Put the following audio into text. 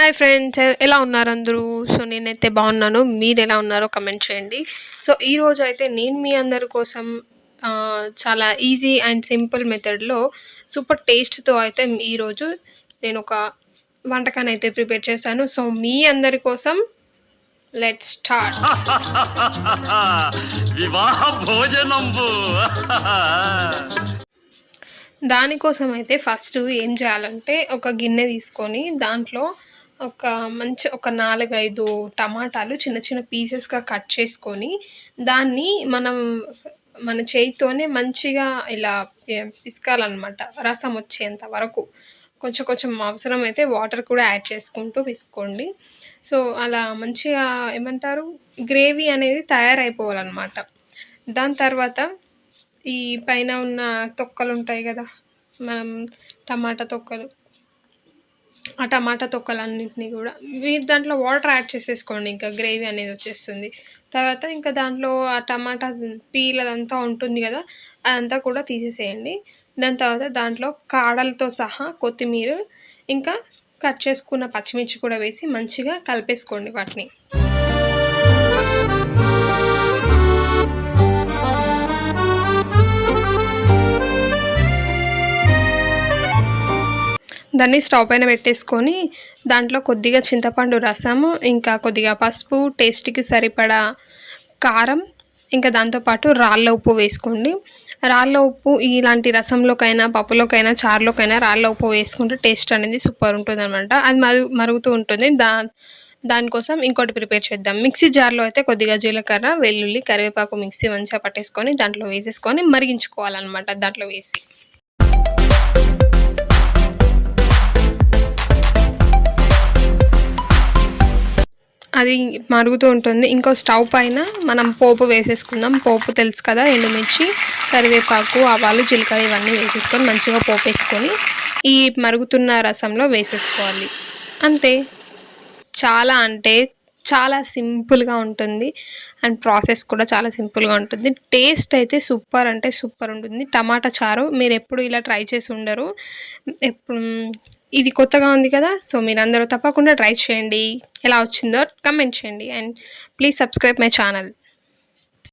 Hi friends ఎలా ఉన్నారు అందరూ? సో నేనైతే బాగున్నాను. మీరు ఎలా ఉన్నారో కమెంట్ చేయండి. సో ఈరోజు అయితే నేను మీ అందరి కోసం చాలా ఈజీ అండ్ సింపుల్ మెథడ్లో సూపర్ టేస్ట్తో అయితే ఈరోజు నేను ఒక వంటకాన్ని అయితే ప్రిపేర్ చేశాను. సో మీ అందరి కోసం లెట్ స్టార్ట్ వివాహ భోజనంబు. దానికోసం అయితే ఫస్ట్ ఏం చేయాలంటే ఒక గిన్నె తీసుకొని దాంట్లో ఒక మంచి ఒక నాలుగైదు టమాటాలు చిన్న చిన్న పీసెస్గా కట్ చేసుకొని దాన్ని మనం మన చేయితోనే మంచిగా ఇలా పిసుకాలన్నమాట పిసకాలన్నమాట. రసం వచ్చేంత వరకు కొంచెం కొంచెం అవసరం అయితే వాటర్ కూడా యాడ్ చేసుకుంటూ పిసుకోండి. సో అలా మంచిగా ఏమంటారు? గ్రేవీ అనేది తయారైపోవాలన్నమాట. దాని తర్వాత ఈ పైన ఉన్న తొక్కలు ఉంటాయి కదా మనం టమాటా తొక్కలు. ఆ టమాటా తొక్కలన్నింటినీ కూడా. మీరు దాంట్లో వాటర్ యాడ్ చేసేసుకోండి ఇంకా గ్రేవీ అనేది వచ్చేస్తుంది. తర్వాత ఇంకా దాంట్లో ఆ టమాటా పీల్ అదంతా ఉంటుంది కదా అదంతా కూడా తీసేసేయండి. దాని తర్వాత దాంట్లో కాడలతో సహా కొత్తిమీర ఇంకా కట్ చేసుకున్న పచ్చిమిర్చి కూడా వేసి మంచిగా కలిపేసుకోండి వాటిని. దాన్ని స్టవ్ పైన పెట్టేసుకొని దాంట్లో కొద్దిగా చింతపండు రసము ఇంకా కొద్దిగా పసుపు టేస్ట్కి సరిపడా కారం ఇంకా దాంతోపాటు రాళ్ళ ఉప్పు వేసుకోండి. రాళ్ళ ఉప్పు ఇలాంటి రసంలోకైనా పప్పులోకైనా చారులోకైనా రాళ్ళ ఉప్పు వేసుకుంటే టేస్ట్ అనేది సూపర్ ఉంటుంది అనమాట అది మరుగు మరుగుతూ ఉంటుంది. దా దానికోసం ఇంకోటి ప్రిపేర్ చేద్దాం. మిక్సీ జార్లో అయితే కొద్దిగా జీలకర్ర వెల్లుల్లి కరివేపాకు మిక్సీ మంచిగా పట్టేసుకొని దాంట్లో వేసేసుకొని మరిగించుకోవాలన్నమాట దాంట్లో వేసి. అది మరుగుతూ ఉంటుంది. ఇంకో స్టవ్ పైన మనం పోపు వేసేసుకుందాం. పోపు తెలుసు కదా ఎండుమిర్చి కరివేపాకు ఆవాలు జీలకర్ర ఇవన్నీ వేసేసుకొని మంచిగా పోపు వేసుకొని ఈ మరుగుతున్న రసంలో వేసేసుకోవాలి. అంతే. చాలా అంటే చాలా సింపుల్గా ఉంటుంది. అండ్ ప్రాసెస్ కూడా చాలా సింపుల్గా ఉంటుంది. టేస్ట్ అయితే సూపర్ అంటే సూపర్ ఉంటుంది. టమాటా చారు మీరు ఎప్పుడు ఇలా ట్రై చేసి ఉండరు. ఎప్పుడు ఇది కొత్తగా ఉంది కదా సో మీరందరూ తప్పకుండా ట్రై చేయండి. ఎలా వచ్చిందో కమెంట్ చేయండి. And please subscribe my channel.